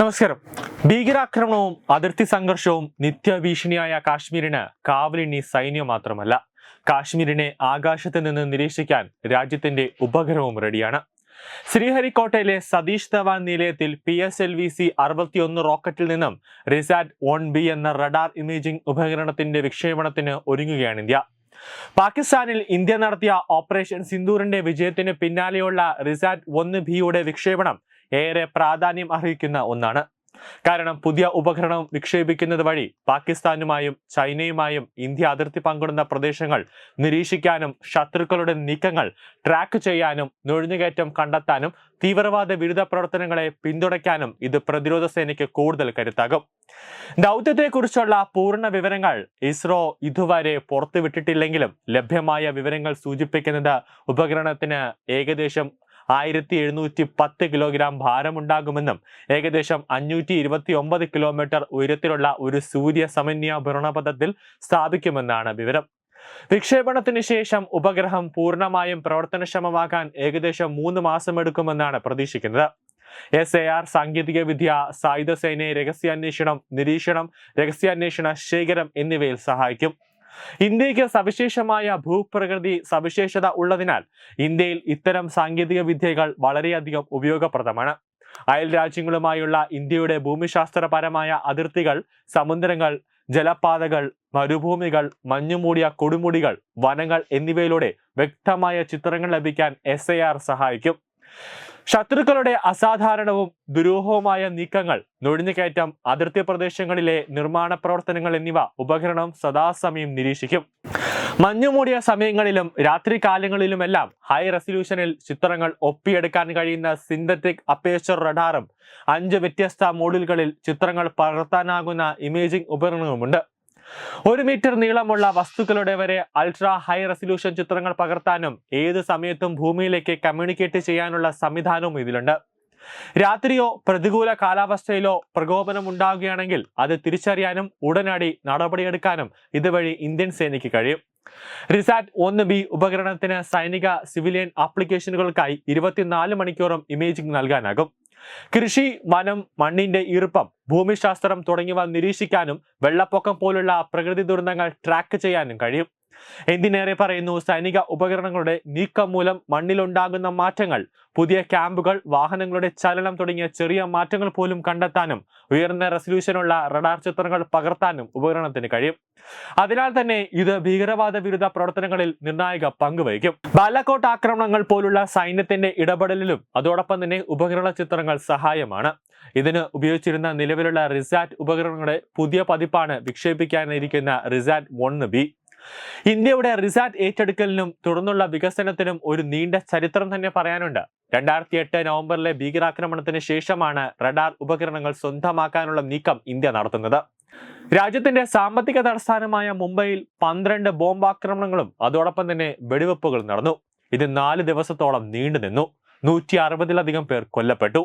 നമസ്കാരം. ഭീകരാക്രമണവും അതിർത്തി സംഘർഷവും നിത്യഭീഷണിയായ കാശ്മീരിന് കാവലിനി സൈന്യം മാത്രമല്ല. കാശ്മീരിനെ ആകാശത്ത് നിന്ന് നിരീക്ഷിക്കാൻ രാജ്യത്തിന്റെ ഉപഗ്രഹവും റെഡിയാണ് ശ്രീഹരിക്കോട്ടയിലെ സതീഷ് ധവാൻ നിലയത്തിൽ P S L V C അറുപത്തിയൊന്ന് റോക്കറ്റിൽ നിന്നും റിസാറ്റ് വൺ ബി എന്ന റഡാർ ഇമേജിംഗ് ഉപകരണത്തിന്റെ വിക്ഷേപണത്തിന് ഒരുങ്ങുകയാണ് ഇന്ത്യ. പാകിസ്ഥാനിൽ ഇന്ത്യ നടത്തിയ ഓപ്പറേഷൻ സിന്ദൂറിന്റെ വിജയത്തിന് പിന്നാലെയുള്ള റിസാറ്റ് ഒന്ന് ബിയുടെ വിക്ഷേപണം ഏറെ പ്രാധാന്യം അർഹിക്കുന്ന ഒന്നാണ്. കാരണം പുതിയ ഉപകരണം വിക്ഷേപിക്കുന്നത് വഴി പാകിസ്ഥാനുമായും ചൈനയുമായും ഇന്ത്യ അതിർത്തി പങ്കിടുന്ന പ്രദേശങ്ങൾ നിരീക്ഷിക്കാനും ശത്രുക്കളുടെ നീക്കങ്ങൾ ട്രാക്ക് ചെയ്യാനും നുഴഞ്ഞുകയറ്റം കണ്ടെത്താനും തീവ്രവാദ വിരുദ്ധ പ്രവർത്തനങ്ങളെ പിന്തുണയ്ക്കാനും ഇത് പ്രതിരോധ സേനയ്ക്ക് കൂടുതൽ കരുത്താകും. ദൗത്യത്തെക്കുറിച്ചുള്ള പൂർണ വിവരങ്ങൾ ഇസ്രോ ഇതുവരെ പുറത്തുവിട്ടിട്ടില്ലെങ്കിലും ലഭ്യമായ വിവരങ്ങൾ സൂചിപ്പിക്കുന്നത് ഉപകരണത്തിന് ഏകദേശം ആയിരത്തി എഴുന്നൂറ്റി പത്ത് കിലോഗ്രാം ഭാരമുണ്ടാകുമെന്നും ഏകദേശം അഞ്ഞൂറ്റി ഇരുപത്തി ഒമ്പത് കിലോമീറ്റർ ഉയരത്തിലുള്ള ഒരു സൂര്യ സമന്വയ ഭ്രമണപഥത്തിൽ സ്ഥാപിക്കുമെന്നാണ് വിവരം. വിക്ഷേപണത്തിന് ശേഷം ഉപഗ്രഹം പൂർണമായും പ്രവർത്തനക്ഷമമാക്കാൻ ഏകദേശം മൂന്ന് മാസമെടുക്കുമെന്നാണ് പ്രതീക്ഷിക്കുന്നത്. എസ് എ ആർ സാങ്കേതിക വിദ്യ സായുധ സേനയെ രഹസ്യാന്വേഷണം നിരീക്ഷണം രഹസ്യാന്വേഷണ ശേഖരം എന്നിവയിൽ സഹായിക്കും. ഇന്ത്യയ്ക്ക് സവിശേഷമായ ഭൂപ്രകൃതി സവിശേഷത ഉള്ളതിനാൽ ഇന്ത്യയിൽ ഇത്തരം സാങ്കേതിക വിദ്യകൾ വളരെയധികം ഉപയോഗപ്രദമാണ്. അയൽ രാജ്യങ്ങളുമായുള്ള ഇന്ത്യയുടെ ഭൂമിശാസ്ത്രപരമായ അതിർത്തികൾ സമുദ്രങ്ങൾ ജലപാതകൾ മരുഭൂമികൾ മഞ്ഞുമൂടിയ കൊടുമുടികൾ വനങ്ങൾ എന്നിവയിലൂടെ വ്യക്തമായ ചിത്രങ്ങൾ ലഭിക്കാൻ എസ് സഹായിക്കും. ശത്രുക്കളുടെ അസാധാരണവും ദുരൂഹവുമായ നീക്കങ്ങൾ നുഴഞ്ഞുകയറ്റം അതിർത്തി പ്രദേശങ്ങളിലെ നിർമ്മാണ പ്രവർത്തനങ്ങൾ എന്നിവ ഉപകരണം സദാസമയം നിരീക്ഷിക്കും. മഞ്ഞുമൂടിയ സമയങ്ങളിലും രാത്രികാലങ്ങളിലുമെല്ലാം ഹൈ റെസൊല്യൂഷനിൽ ചിത്രങ്ങൾ ഒപ്പിയെടുക്കാൻ കഴിയുന്ന സിന്തറ്റിക് അപ്പേച്ചർ റഡാറും അഞ്ച് വ്യത്യസ്ത മോഡലുകളിൽ ചിത്രങ്ങൾ പകർത്താനാകുന്ന ഇമേജിംഗ് ഉപകരണവുമുണ്ട്. ഒരു മീറ്റർ നീളമുള്ള വസ്തുക്കളുടെ വരെ അൾട്രാ ഹൈ റെസൊല്യൂഷൻ ചിത്രങ്ങൾ പകർത്താനും ഏത് സമയത്തും ഭൂമിയിലേക്ക് കമ്മ്യൂണിക്കേറ്റ് ചെയ്യാനുള്ള സംവിധാനവും ഇതിലുണ്ട്. രാത്രിയോ പ്രതികൂല കാലാവസ്ഥയിലോ പ്രകോപനം ഉണ്ടാകുകയാണെങ്കിൽ അത് തിരിച്ചറിയാനും ഉടനടി നടപടിയെടുക്കാനും ഇതുവഴി ഇന്ത്യൻ സേനയ്ക്ക് കഴിയും. റിസാറ്റ് ഒന്ന് ബി ഉപകരണത്തിന് സൈനിക സിവിലിയൻ ആപ്ലിക്കേഷനുകൾക്കായി ഇരുപത്തിനാല് മണിക്കൂറും ഇമേജിംഗ് നൽകാനാകും. കൃഷി വനം മണ്ണിന്റെ ഈർപ്പം ഭൂമിശാസ്ത്രം തുടങ്ങിയവ നിരീക്ഷിക്കാനും വെള്ളപ്പൊക്കം പോലുള്ള പ്രകൃതി ദുരന്തങ്ങൾ ട്രാക്ക് ചെയ്യാനും കഴിയും. എന്തിനേറെ പറയുന്നു? സൈനിക ഉപകരണങ്ങളുടെ നീക്കം മൂലം മണ്ണിലുണ്ടാകുന്ന മാറ്റങ്ങൾ പുതിയ ക്യാമ്പുകൾ വാഹനങ്ങളുടെ ചലനം തുടങ്ങിയ ചെറിയ മാറ്റങ്ങൾ പോലും കണ്ടെത്താനും ഉയർന്ന റെസൊല്യൂഷനുള്ള റഡാർ ചിത്രങ്ങൾ പകർത്താനും ഉപകരണത്തിന് കഴിയും. അതിനാൽ തന്നെ ഇത് ഭീകരവാദ വിരുദ്ധ പ്രവർത്തനങ്ങളിൽ നിർണായക പങ്ക് വഹിക്കും. ബാലക്കോട്ട് ആക്രമണങ്ങൾ പോലുള്ള സൈന്യത്തിന്റെ ഇടപെടലിലും അതോടൊപ്പം തന്നെ ഉപകരണ ചിത്രങ്ങൾ സഹായമാണ്. ഇതിന് ഉപയോഗിച്ചിരുന്ന നിലവിലുള്ള റിസാറ്റ് ഉപകരണങ്ങളുടെ പുതിയ പതിപ്പാണ് വിക്ഷേപിക്കാനിരിക്കുന്ന റിസാറ്റ് വൺ ബി. ഇന്ത്യയുടെ റിസാറ്റ് ഏറ്റെടുക്കലിനും തുടർന്നുള്ള വികസനത്തിനും ഒരു നീണ്ട ചരിത്രം തന്നെ പറയാനുണ്ട്. രണ്ടായിരത്തി എട്ട് നവംബറിലെ ഭീകരാക്രമണത്തിന് ശേഷമാണ് റഡാർ ഉപകരണങ്ങൾ സ്വന്തമാക്കാനുള്ള നീക്കം ഇന്ത്യ നടത്തുന്നത്. രാജ്യത്തിന്റെ സാമ്പത്തിക തലസ്ഥാനമായ മുംബൈയിൽ പന്ത്രണ്ട് ബോംബാക്രമണങ്ങളും അതോടൊപ്പം തന്നെ വെടിവെപ്പുകളും നടന്നു. ഇത് നാല് ദിവസത്തോളം നീണ്ടുനിന്നു. നൂറ്റി അറുപതിലധികം പേർ കൊല്ലപ്പെട്ടു.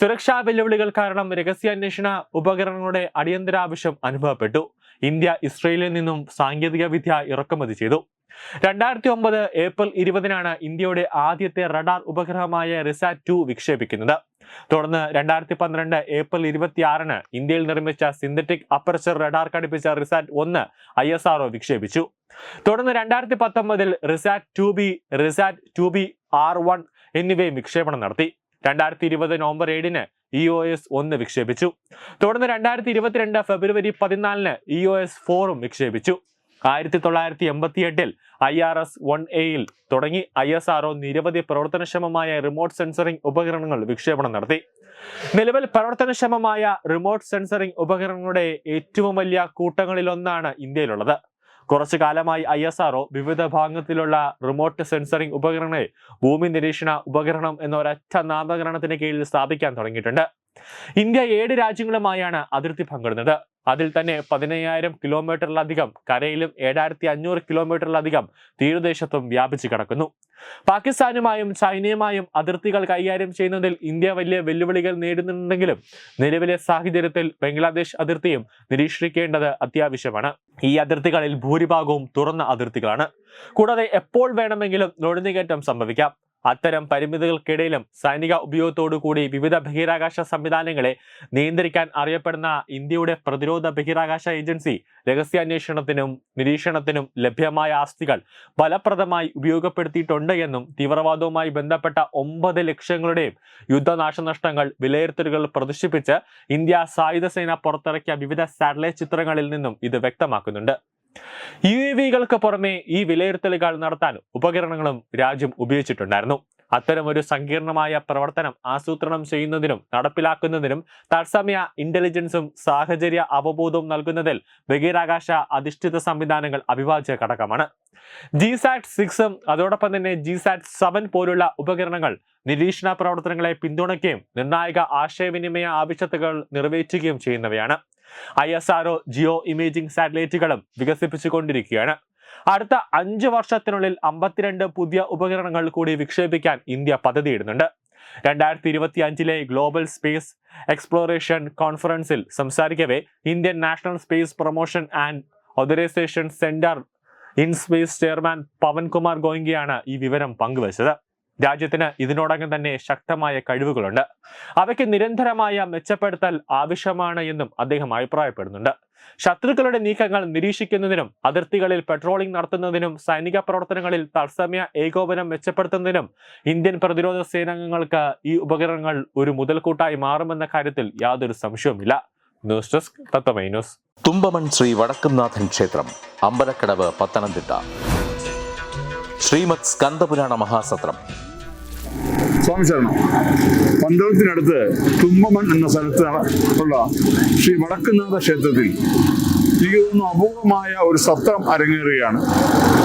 സുരക്ഷാ വെല്ലുവിളികൾ കാരണം രഹസ്യാന്വേഷണ ഉപകരണങ്ങളുടെ അടിയന്തരാവശ്യം അനുഭവപ്പെട്ടു. ഇന്ത്യ ഇസ്രയേലിൽ നിന്നും സാങ്കേതിക വിദ്യ ഇറക്കുമതി ചെയ്തു. രണ്ടായിരത്തി ഒമ്പത് ഏപ്രിൽ ഇരുപതിനാണ് ഇന്ത്യയുടെ ആദ്യത്തെ റഡാർ ഉപഗ്രഹമായ റിസാറ്റ് ടു വിക്ഷേപിക്കുന്നത്. തുടർന്ന് രണ്ടായിരത്തി പന്ത്രണ്ട് ഏപ്രിൽ ഇരുപത്തിയാറിന് ഇന്ത്യയിൽ നിർമ്മിച്ച സിന്തറ്റിക് അപ്പർച്ചർ റഡാർ ഘടിപ്പിച്ച റിസാറ്റ് ഒന്ന് ഐ എസ് ആർഒ വിക്ഷേപിച്ചു. തുടർന്ന് രണ്ടായിരത്തി പത്തൊമ്പതിൽ RISAT two B RISAT two B R one എന്നിവയും വിക്ഷേപണം നടത്തി. രണ്ടായിരത്തി ഇരുപത് നവംബർ ഏഴിന് ഇ ഒ എസ് ഒന്ന് വിക്ഷേപിച്ചു. തുടർന്ന് രണ്ടായിരത്തി ഇരുപത്തിരണ്ട് ഫെബ്രുവരി പതിനാലിന് ഇ ഒ എസ് ഫോറും വിക്ഷേപിച്ചു. ആയിരത്തി തൊള്ളായിരത്തി എൺപത്തി എട്ടിൽ ഐ ആർ എസ് വൺ എയിൽ തുടങ്ങി ഐ എസ് ആർഒ നിരവധി പ്രവർത്തനക്ഷമമായ റിമോട്ട് സെൻസറിംഗ് ഉപകരണങ്ങൾ വിക്ഷേപണം നടത്തി. നിലവിൽ പ്രവർത്തനക്ഷമമായ റിമോട്ട് സെൻസറിംഗ് ഉപകരണങ്ങളുടെ ഏറ്റവും വലിയ കൂട്ടങ്ങളിലൊന്നാണ് ഇന്ത്യയിലുള്ളത്. കുറച്ചു കാലമായി ഐ എസ് ആർഒ വിവിധ ഭാഗത്തിലുള്ള റിമോട്ട് സെൻസറിംഗ് ഉപകരണങ്ങളെ ഭൂമി നിരീക്ഷണ ഉപകരണം എന്ന ഒരൊറ്റ നാമകരണത്തിന് കീഴിൽ സ്ഥാപിക്കാൻ തുടങ്ങിയിട്ടുണ്ട്. ഇന്ത്യ ഏഴ് രാജ്യങ്ങളുമായാണ് അതിർത്തി പങ്കിടുന്നത്. അതിൽ തന്നെ പതിനയ്യായിരം കിലോമീറ്ററിലധികം കരയിലും ഏഴായിരത്തി അഞ്ഞൂറ് കിലോമീറ്ററിലധികം തീരദേശത്തും വ്യാപിച്ചു കിടക്കുന്നു. പാകിസ്ഥാനുമായും ചൈനയുമായും അതിർത്തികൾ കൈകാര്യം ചെയ്യുന്നതിൽ ഇന്ത്യ വലിയ വെല്ലുവിളികൾ നേരിടുന്നുണ്ടെങ്കിലും നിലവിലെ സാഹചര്യത്തിൽ ബംഗ്ലാദേശ് അതിർത്തിയും നിരീക്ഷിക്കേണ്ടത് അത്യാവശ്യമാണ്. ഈ അതിർത്തികളിൽ ഭൂരിഭാഗവും തുറന്ന അതിർത്തികളാണ്. കൂടാതെ എപ്പോൾ വേണമെങ്കിലും നുഴഞ്ഞുകയറ്റം സംഭവിക്കാം. അത്തരം പരിമിതികൾക്കിടയിലും സൈനിക ഉപയോഗത്തോടുകൂടി വിവിധ ബഹിരാകാശ സംവിധാനങ്ങളെ നിയന്ത്രിക്കാൻ അറിയപ്പെടുന്ന ഇന്ത്യയുടെ പ്രതിരോധ ബഹിരാകാശ ഏജൻസി രഹസ്യാന്വേഷണത്തിനും നിരീക്ഷണത്തിനും ലഭ്യമായ ആസ്തികൾ ഫലപ്രദമായി ഉപയോഗപ്പെടുത്തിയിട്ടുണ്ട് എന്നും തീവ്രവാദവുമായി ബന്ധപ്പെട്ട ഒമ്പത് ലക്ഷ്യങ്ങളുടെയും യുദ്ധനാശനഷ്ടങ്ങൾ വിലയിരുത്തലുകൾ പ്രദർശിപ്പിച്ച് ഇന്ത്യ സായുധ സേന പുറത്തിറക്കിയ വിവിധ സാറ്റലൈറ്റ് ചിത്രങ്ങളിൽ നിന്നും ഇത് വ്യക്തമാക്കുന്നുണ്ട്. യു എ വികൾക്ക് പുറമെ ഈ വിലയിരുത്തലുകൾ നടത്താൻ ഉപകരണങ്ങളും രാജ്യം ഉപയോഗിച്ചിട്ടുണ്ടായിരുന്നു. ഒരു സങ്കീർണമായ പ്രവർത്തനം ആസൂത്രണം ചെയ്യുന്നതിനും നടപ്പിലാക്കുന്നതിനും തത്സമയ ഇന്റലിജൻസും സാഹചര്യ അവബോധവും നൽകുന്നതിൽ ബഹിരാകാശ അധിഷ്ഠിത സംവിധാനങ്ങൾ അഭിവാജ്യ ഘടകമാണ്. ജിസാറ്റ് സിക്സും അതോടൊപ്പം തന്നെ ജിസാറ്റ് സെവൻ പോലുള്ള ഉപകരണങ്ങൾ നിരീക്ഷണ പ്രവർത്തനങ്ങളെ പിന്തുണയ്ക്കുകയും നിർണായക ആശയവിനിമയ ആവശ്യകതകൾ നിറവേറ്റുകയും ചെയ്യുന്നവയാണ്. I S RO geo imaging സാറ്റലൈറ്റുകളും വികസിപ്പിച്ചുകൊണ്ടിരിക്കുകയാണ്. അടുത്ത അഞ്ച് വർഷത്തിനുള്ളിൽ അമ്പത്തിരണ്ട് പുതിയ ഉപകരണങ്ങൾ കൂടി വിക്ഷേപിക്കാൻ ഇന്ത്യ പദ്ധതിയിടുന്നുണ്ട്. രണ്ടായിരത്തി ഇരുപത്തി അഞ്ചിലെ ഗ്ലോബൽ സ്പേസ് എക്സ്പ്ലോറേഷൻ കോൺഫറൻസിൽ സംസാരിക്കവേ Indian national space promotion and authorisation centre in space chairman Pawankumar ഗോയിങ്കയാണ് ഈ വിവരം പങ്കുവച്ചത്. രാജ്യത്തിന് ഇതിനോടകം തന്നെ ശക്തമായ കഴിവുകളുണ്ട്. അവയ്ക്ക് നിരന്തരമായ മെച്ചപ്പെടുത്തൽ ആവശ്യമാണ് എന്നും അദ്ദേഹം അഭിപ്രായപ്പെടുന്നുണ്ട്. ശത്രുക്കളുടെ നീക്കങ്ങൾ നിരീക്ഷിക്കുന്നതിനും അതിർത്തികളിൽ പെട്രോളിംഗ് നടത്തുന്നതിനും സൈനിക പ്രവർത്തനങ്ങളിൽ തത്സമയ ഏകോപനം മെച്ചപ്പെടുത്തുന്നതിനും ഇന്ത്യൻ പ്രതിരോധ സേനാംഗങ്ങൾക്ക് ഈ ഉപകരണങ്ങൾ ഒരു മുതൽക്കൂട്ടായി മാറുമെന്ന കാര്യത്തിൽ യാതൊരു സംശയവുമില്ല. ന്യൂസ് ഡെസ്ക് തത്തമൈ ന്യൂസ്. തുമ്പമൺ ശ്രീ വടക്കുംനാഥൻ ക്ഷേത്രം അമ്പലക്കടവ് പത്തനംതിട്ട. ശ്രീമത് സ്കന്ദപുരാണ മഹാസത്രം സ്വാമി ശരണം. പന്തളത്തിനടുത്ത് തുമ്പമൺ എന്ന സ്ഥലത്ത് ഉള്ള ശ്രീ വടക്കുന്നാഥ ക്ഷേത്രത്തിൽ എനിക്ക് തോന്നുന്നു അപൂർവമായ ഒരു സത്രം അരങ്ങേറുകയാണ്.